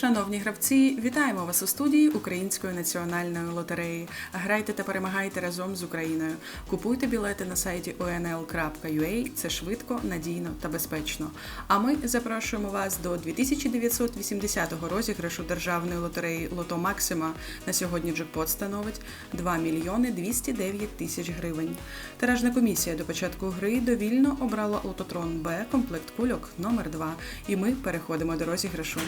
Шановні гравці, вітаємо вас у студії Української національної лотереї. Грайте та перемагайте разом з Україною. Купуйте білети на сайті onl.ua. Це швидко, надійно та безпечно. А ми запрошуємо вас до 2980-го розіграшу державної лотереї Лото Максима. На сьогодні джекпот становить 2 мільйони 209 тисяч гривень. Тиражна комісія до початку гри довільно обрала лототрон Б комплект кульок номер 2 І ми переходимо до розіграшу.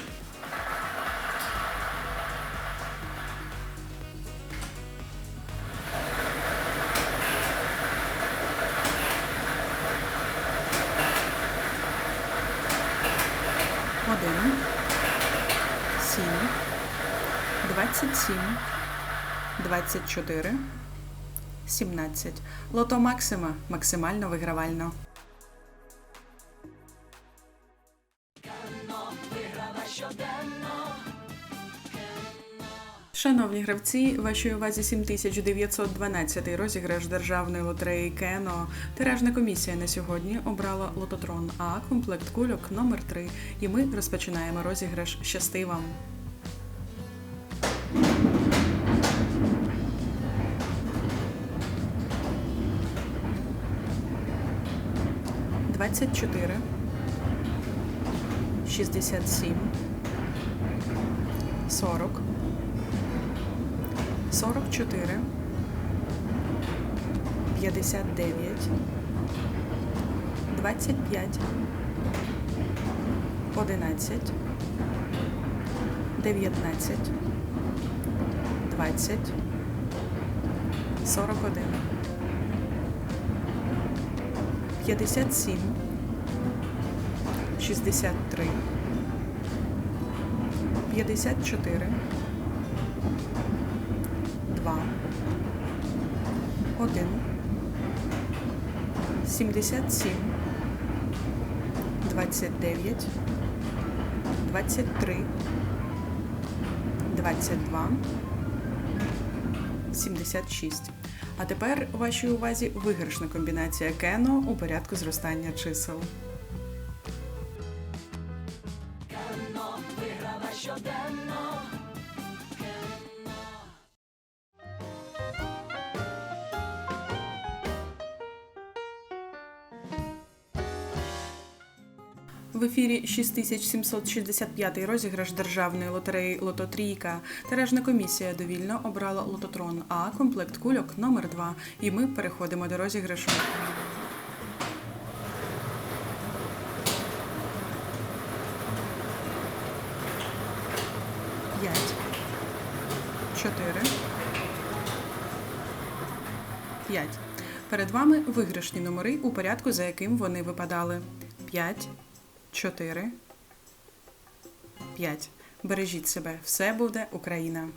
Один, сім, двадцять сім, двадцять чотири, сімнадцять. Лото Максима максимально вигравально. Шановні гравці, вашій увазі 7912 розіграш державної лотереї Кено. Тиражна комісія на сьогодні обрала лототрон А, комплект кульок номер 3 І ми розпочинаємо розіграш. Щасти вам! Двадцять чотири, шістдесят сім, сорок. 44, 59, 25, 11, 19, 20, 41, 57, 63, 54, 2, 1, 77, 29, 23, 22, 76. А тепер у вашій увазі виграшна комбінація Кено у порядку зростання чисел. В ефірі 6765 розіграш державної лотереї Лото Трійка. Тиражна комісія довільно обрала лототрон А, комплект кульок номер 2 І ми переходимо до розіграшу. П'ять. Чотири. П'ять. Перед вами виграшні номери у порядку, за яким вони випадали. П'ять. 4, 5. Бережіть себе. Все буде Україна.